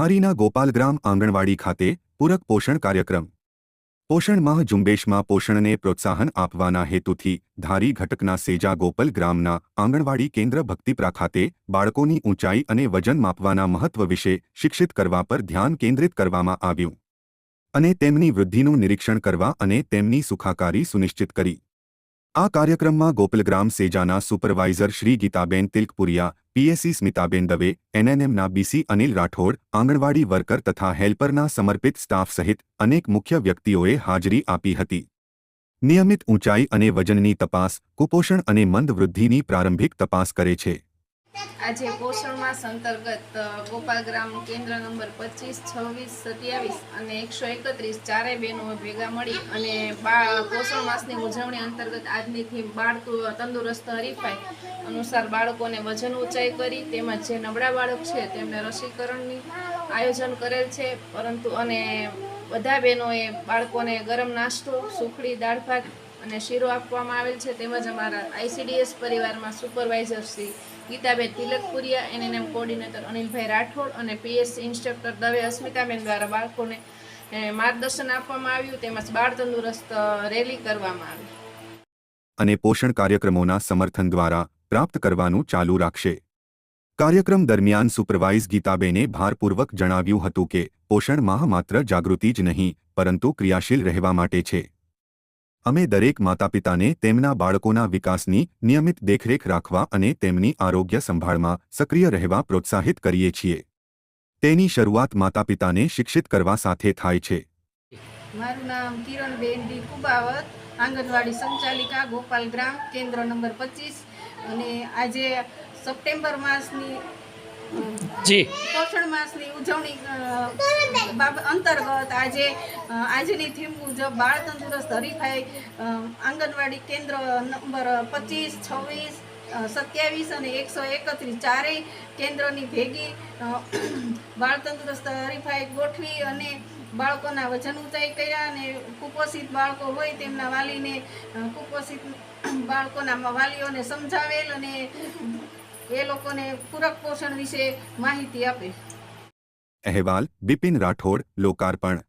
ધારીના ગોપાલગ્રામ આંગણવાડી ખાતે પૂરક પોષણ કાર્યક્રમ. પોષણ માહ ઝુંબેશમાં પોષણને પ્રોત્સાહન આપવાના હેતુથી ધારી ઘટકના સેજા ગોપલ ગ્રામના આંગણવાડી કેન્દ્ર ભક્તિપ્રા ખાતે બાળકોની ઊંચાઈ અને વજન માપવાના મહત્વ વિશે શિક્ષિત કરવા પર ધ્યાન કેન્દ્રિત કરવામાં આવ્યું. અને તેમની વૃદ્ધિનું નિરીક્ષણ કરવા અને તેમની સુખાકારી સુનિશ્ચિત કરી. આ કાર્યક્રમમાં ગોપલગ્રામ સેજાના સુપરવાઇઝર શ્રી ગીતાબેન તિલકપુરિયા પીએસસી સ્મિતાબેન દવે એનએનએમના બીસી અનિલ રાઠોડ, આંગણવાડી વર્કર તથા હેલ્પરના સમર્પિત સ્ટાફ સહિત અનેક મુખ્ય વ્યક્તિઓએ હાજરી આપી હતી. નિયમિત ઊંચાઈ અને વજનની તપાસ, કુપોષણ અને મંદવૃદ્ધિની પ્રારંભિક તપાસ કરે છે. આજે પોષણ માસ અંતર્ગત ગોપાલગ્રામ કેન્દ્ર નંબર પચીસ, છવ્વીસ, સત્યાવીસ અને એકસો એકત્રીસ ચારેય બહેનો ભેગા મળી અને બા પોષણ માસની ઉજવણી અંતર્ગત આજની થીમ બાળ તંદુરસ્ત હરીફાઈ અનુસાર બાળકોને વજન ઊંચાઈ કરી, તેમજ જે નબળા બાળક છે તેમને રસીકરણની આયોજન કરેલ છે. પરંતુ અને બધા બહેનોએ બાળકોને ગરમ નાસ્તો, સુખડી દાળ ભાત અને શીરો આપવામાં આવેલ છે. તેમજ અમારા આઈસીડીએસ પરિવારમાં supervisor Shri Geetaben Tilakpuriya, ANM coordinator Anilbhai Rathod અને પીએસસી ઇન્સ્ટ્રક્ટર દવે અસ્મિતાબેન દ્વારા બાળકોને માર્ગદર્શન આપવામાં આવ્યું. તેમજ બાળ તંદુરસ્ત રેલી કરવામાં આવી. અને પોષણ કાર્યક્રમોના સમર્થન દ્વારા પ્રાપ્ત કરવાનું ચાલુ રાખશે. કાર્યક્રમ દરમિયાન સુપરવાઇઝ ગીતાબેને ભારપૂર્વક જણાવ્યું હતું કે, પોષણ માહ માત્ર જાગૃતિ જ નહીં, પરંતુ ક્રિયાશીલ રહેવા માટે છે. અમે દરેક માતાપિતાને તેમના બાળકોના વિકાસની નિયમિત દેખરેખ રાખવા અને તેમની આરોગ્ય સંભાળમાં સક્રિય રહેવા પ્રોત્સાહિત કરીએ છીએ. તેની શરૂઆત માતાપિતાને શિક્ષિત કરવા સાથે થાય છે. મારું નામ કિરણબેન ડી કુબાવત, આંગણવાડી સંચાલિકા, ગોપાલ ગ્રામ, કેન્દ્ર નંબર પચીસ. અને આજે સપ્ટેમ્બર માસની જી. પોષણ માસની ઉજવણી અંતર્ગત આજે આજની થીમ મુજબ બાળ તંદુરસ્ત હરીફાઈ આંગણવાડી કેન્દ્ર નંબર પચીસ, છવ્વીસ સત્યાવીસ અને એકસો એકત્રીસ ચારેય કેન્દ્રની ભેગી બાળ તંદુરસ્ત હરીફાઈ ગોઠવી અને બાળકોના વજન ઊંચાઈ કર્યા અને કુપોષિત બાળકો હોય તેમના વાલીને કુપોષિત બાળકોના વાલીઓને સમજાવેલ અને એ લોકોને પૂરક પોષણ વિશે માહિતી આપે. અહેવાલ બિપિન રાઠોડ લોકાર્પણ.